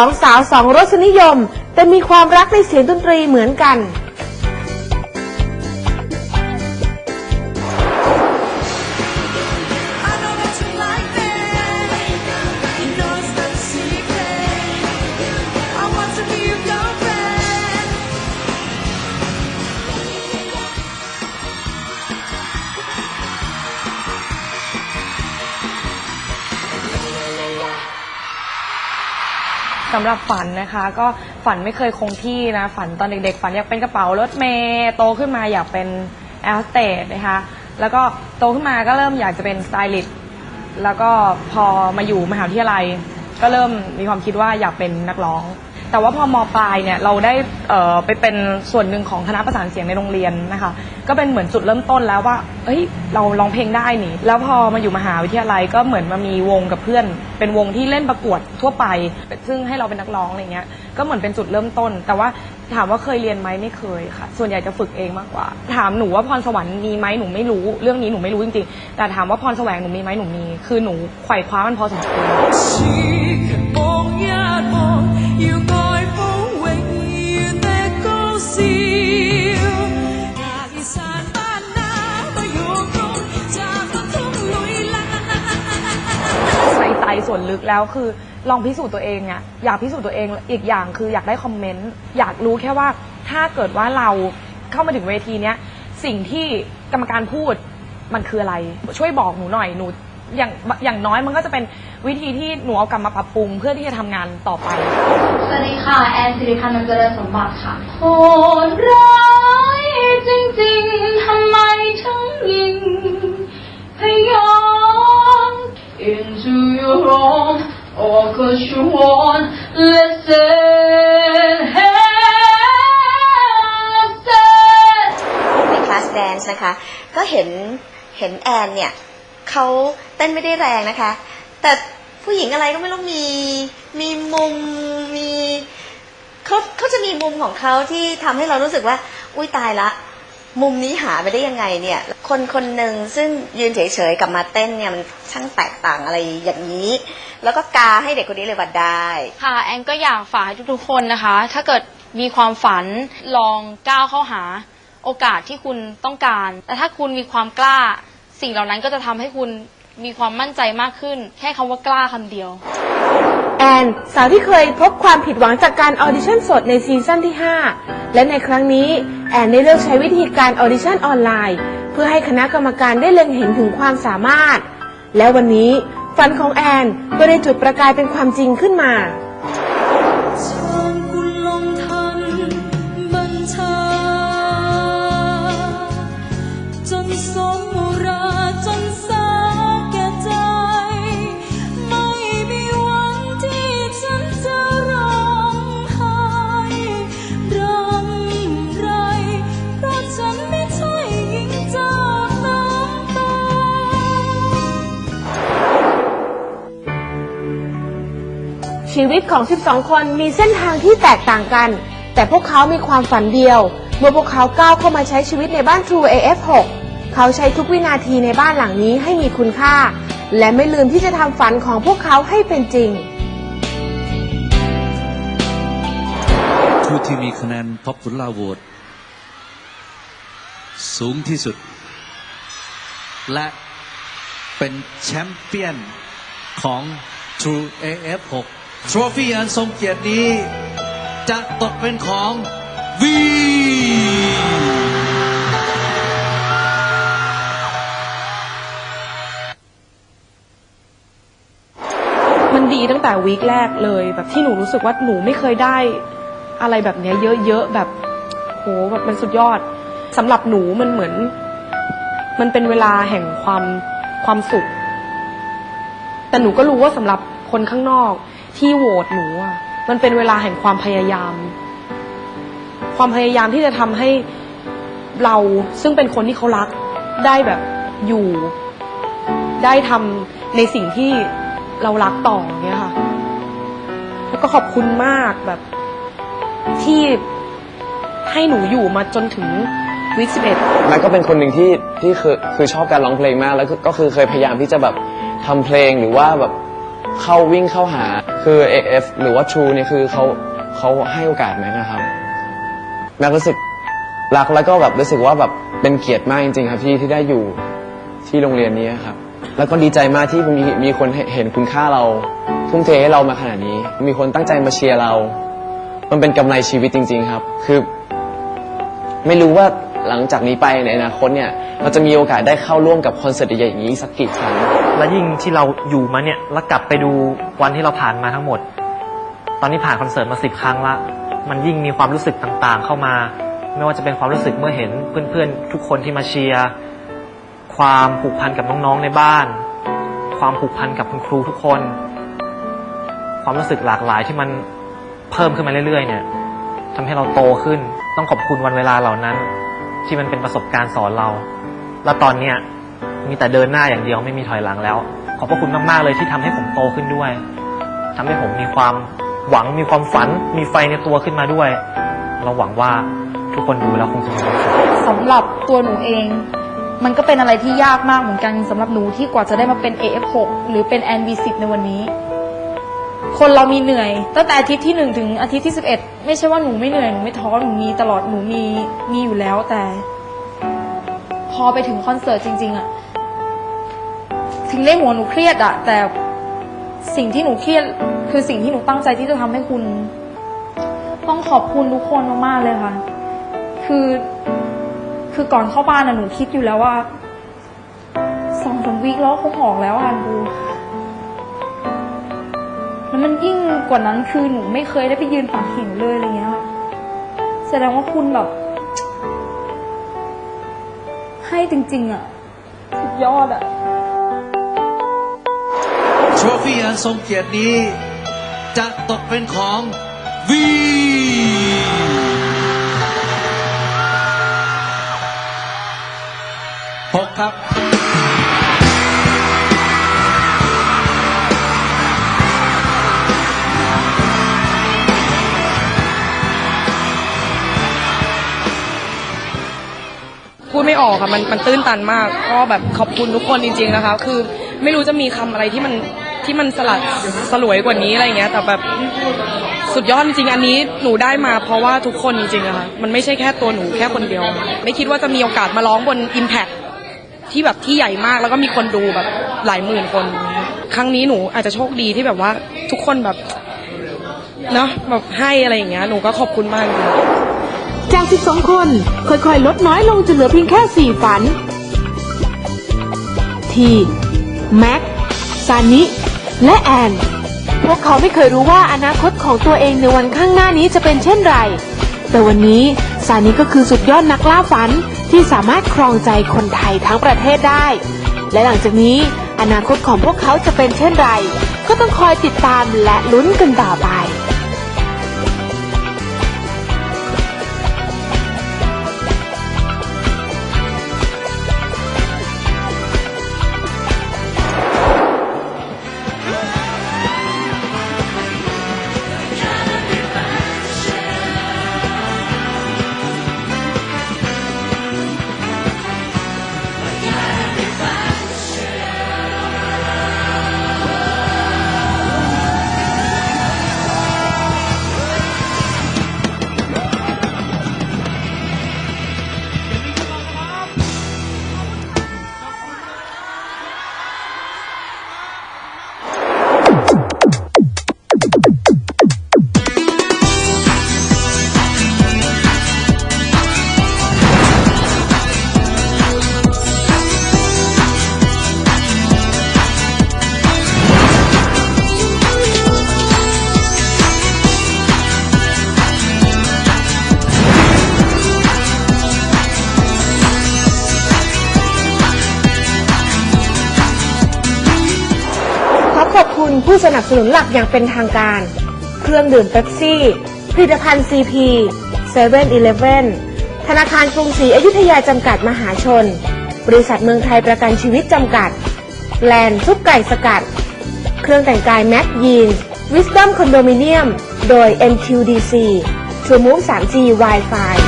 องสาวสองรสนิยม แต่มีความรักในเสียงดนตรีเหมือนกันำหรับฝันนะคะ ก็ฝันไม่เคยคงที่นะ ฝันตอนเด็กๆ ฝันอยากเป็นกระเป๋ารถเมย์โตขึ้นมาอยากเป็นแอร์สเตดนะคะ แล้วก็โตขึ้นมาก็เริ่มอยากจะเป็นสไตลิสต์แล้วก็พอมาอยู่มหาวิทยาลัย ก็เริ่มมีความคิดว่าอยากเป็นนักร้อง แต่ว่าพอมปลายเนี่ยเราได้เอ่อไปเป็นส่วนหนึ่งของคณะประสานเสียงในโรงเรียนนะคะ ก็เป็นเหมือนจุดเริ่มต้นแล้วว่าเอ้ยเราร้องเพลงได้นี่ แล้วพอมาอยู่มหาวิทยาลัยก็เหมือนมามีวงกับเพื่อน เป็นวงที่เล่นประกวดทั่วไป ซึ่งให้เราเป็นนักร้องอะไรเงี้ยก็เหมือนเป็นจุดเริ่มต้น แต่ว่าถามว่าเคยเรียนไหมไม่เคยค่ะ ส่วนใหญ่จะฝึกเองมากกว่า ถามหนูว่าพรสวรรค์มีไหมหนูไม่รู้ เรื่องนี้หนูไม่รู้จริงๆ แต่ถามว่าพรแสวงหนูมีไหมหนูมี คือหนูไขว่คว้ามันพอสมควร ในใจส่วนลึกแล้วคือลองพิสูจน์ตัวเองอะอยากพิสูจน์ตัวเองอีกอย่างคืออยากได้คอมเมนต์อยากรู้แค่ว่าถ้าเกิดว่าเราเข้ามาถึงเวทีเนี้ยสิ่งที่กรรมการพูดมันคืออะไร ช่วยบอกหนูหน่อยหนู อย่างอย่างน้อยมันก็จะเป็นวิธีที่หนูเอากลับมาปรับปรุง เพื่อที่จะทำงานต่อไป สวัสดีค่ะ แอนสิริพันธ์นันเจริญสมบัติค่ะโหดร้ายจริงๆ ทำไมถึงยิงพยอง Into your home or cause you want listen listen ในคลาสแดนซ์นะคะ ก็เห็นเห็นแอนเนี่ย เขาเต้นไม่ได้แรงนะคะ แต่ผู้หญิงอะไรก็ไม่รู้มีมีมุมมีเขาเขาจะมีมุมของเขาที่ทำให้เรารู้สึกว่า อุ้ยตายละ มุมนี้หาไปได้ยังไงเนี่ย คนคนหนึ่งซึ่งยืนเฉยๆกับมาเต้นเนี่ยมันช่างแตกต่างอะไรอย่างนี้ แล้วก็กาให้เด็กคนนี้เลยว่าได้ ค่ะแอนก็อยากฝากให้ทุกๆคนนะคะ ถ้าเกิดมีความฝันลองก้าวเข้าหาโอกาสที่คุณต้องการ แต่ถ้าคุณมีความกล้า สิ่งเหล่านั้นก็จะทำให้คุณมีความมั่นใจมากขึ้น แค่คำว่ากล้าคำเดียว แอนสาวที่เคยพบความผิดหวังจากการออดิชั่นสดในซีซั่นที่ 5 และในครั้งนี้ แอนได้เลือกใช้วิธีการออดิชั่นออนไลน์ เพื่อให้คณะกรรมการได้เล็งเห็นถึงความสามารถ และวันนี้ฝันของแอนก็ได้จุดประกายเป็นความจริงขึ้นมา ชีวิตของ 12 คนมีเส้นทางที่แตกต่างกัน แต่พวกเขามีความฝันเดียว เมื่อพวกเขาก้าวเข้ามาใช้ชีวิตในบ้าน True AF6 เขาใช้ทุกวินาทีในบ้านหลังนี้ให้มีคุณค่า และไม่ลืมที่จะทำฝันของพวกเขาให้เป็นจริง ผู้ที่มีคะแนน Popular Vote สูงที่สุด และเป็นแชมเปี้ยนของ True AF6 ทรฟี่อันทรงเกียรตินี้ จะตกเป็นของ V มันดีตั้งแต่วีคแรกเลย แบบที่หนูรู้สึกว่าหนูไม่เคยได้ อะไรแบบเนี้ยเยอะๆแบบโหแบบมันสุดยอดสำหรับหนูมันเหมือน มันเป็นเวลาแห่งความความสุข แต่หนูก็รู้ว่าสำหรับคนข้างนอก ที่โหวตหนูอะมันเป็นเวลาแห่งความพยายาม ความพยายามที่จะทำให้เราซึ่งเป็นคนที่เขารักได้แบบอยู่ ได้ทำในสิ่งที่เรารักต่ออย่างเงี้ยค่ะ แล้วก็ขอบคุณมากแบบที่ให้หนูอยู่มาจนถึงวิกสิบเอ็ดมันก็เป็นคนหนึ่งที่ที่คือคือชอบการร้องเพลงมาก แล้วก็ก็คือเคยพยายามที่จะแบบทำเพลงหรือว่าแบบ เข้าวิ่งเข้าหาคือ AF หรือว่า True เนี่ยคือเขาเขาให้โอกาสแม็กนะครับ แม็กรู้สึกรักแล้วก็แบบรู้สึกว่าแบบเป็นเกียรติมากจริง ๆ ครับที่ที่ได้อยู่ที่โรงเรียนนี้ครับ แล้วก็ดีใจมากที่มีมีคนเห็นคุณค่าเรา ทุ่มเทให้เรามาขนาดนี้ มีคนตั้งใจมาเชียร์เรา มันเป็นกำไรชีวิตจริง ๆ ครับ คือ ไม่รู้ว่า หลังจากนี้ไปในอนาคตเนี่ยเราจะมีโอกาสได้เข้าร่วมกับคอนเสิร์ตใหญ่ๆอย่างนี้สักกี่ครั้ง และยิ่งที่เราอยู่มาเนี่ยแล้วกลับไปดูวันที่เราผ่านมาทั้งหมด ตอนนี้ผ่านคอนเสิร์ตมาสิบครั้งละ มันยิ่งมีความรู้สึกต่างๆ เข้ามา ไม่ว่าจะเป็นความรู้สึกเมื่อเห็นเพื่อนๆ ทุกคนที่มาเชียร์ความผูกพันกับน้องๆในบ้าน ความผูกพันกับคุณครูทุกคน ความรู้สึกหลากหลายที่มันเพิ่มขึ้นมาเรื่อยๆ เนี่ยทำให้เราโตขึ้นต้องขอบคุณวันเวลาเหล่านั้น ที่มันเป็นประสบการณ์สอนเรา แล้วตอนเนี้ยมีแต่เดินหน้าอย่างเดียวไม่มีถอยหลังแล้ว ขอบพระคุณมากๆเลยที่ทำให้ผมโตขึ้นด้วยทำให้ผมมีความหวังมีความฝัน มีไฟในตัวขึ้นมาด้วย เราหวังว่าทุกคนดูแล้วคงจะมีความสุขสำหรับตัวหนูเอง มันก็เป็นอะไรที่ยากมากเหมือนกันสำหรับหนูที่กว่าจะได้มาเป็น AF6 หรือเป็น NV10 ในวันนี้ คนเรามีเหนื่อย ตั้งแต่อาทิตย์ที่หนึ่งถึงอาทิตย์ที่11 ไม่ใช่ว่าหนูไม่เหนื่อยหนูไม่ท้อหนูมีตลอดหนูมีมีอยู่แล้วแต่ พอไปถึงคอนเสิร์ตจริง ๆอะถึงได้หัวหนูเครียดอะแต่สิ่งที่หนูเครียดคือสิ่งที่หนูตั้งใจที่จะทำให้คุณ ต้องขอบคุณทุกคนมากๆเลยค่ะ คือคือก่อนเข้าบ้านน่ะหนูคิดอยู่แล้วว่าสองสามวีคแล้วคงออกแล้วอะดู แล้วมันยิ่งกว่านั้นคือหนูไม่เคยได้ไปยืนฝังหินเลยอะไรเงี้ยค่ะแสดงว่าคุณแบบ ให้จริง ๆ อะ สุดยอดอะทรฟี่อันทรงเกียรตินี้ จะตกเป็นของวีหกครับ พูดไม่ออกค่ะมันมันตื้นตันมาก ก็แบบขอบคุณทุกคนจริง ๆนะคะ คือไม่รู้จะมีคำอะไรที่มันที่มันสลัดสลวยกว่านี้อะไรเงี้ย แต่แบบสุดยอดจริงอันนี้หนูได้มาเพราะว่าทุกคนจริงๆอะค่ะมันไม่ใช่แค่ตัวหนูแค่คนเดียว ไม่คิดว่าจะมีโอกาสมาร้องบน Impact ที่แบบที่ใหญ่มากแล้วก็มีคนดูแบบหลายหมื่นคน ครั้งนี้หนูอาจจะโชคดีที่แบบว่าทุกคนแบบเนาะแบบให้อะไรอย่างเงี้ยหนูก็ขอบคุณมากจริง จาก 12 คน ค่อยๆ ลดน้อยลงจนเหลือเพียงแค่ 4 ฝัน ที แม็ก ซานิ และแอน พวกเขาไม่เคยรู้ว่าอนาคตของตัวเองในวันข้างหน้านี้จะเป็นเช่นไร แต่วันนี้ซานิก็คือสุดยอดนักล่าฝันที่สามารถครองใจคนไทยทั้งประเทศได้ และหลังจากนี้อนาคตของพวกเขาจะเป็นเช่นไร ก็ต้องคอยติดตามและลุ้นกันต่อไป ผู้สนับสนุนหลักอย่างเป็นทางการ เครื่องดื่มเป๊ปซี่ ผลิตภัณฑ์ซีพีเซเว่นอีเลฟเว่นธนาคารกรุงศรีอยุธยาจำกัดมหาชน บริษัทเมืองไทยประกันชีวิตจำกัด แลนด์ซุปไก่สกัด เครื่องแต่งกายแม็กยีนวิสตัมคอนโดมิเนียม โดย MQDC True Move 3G Wi-Fi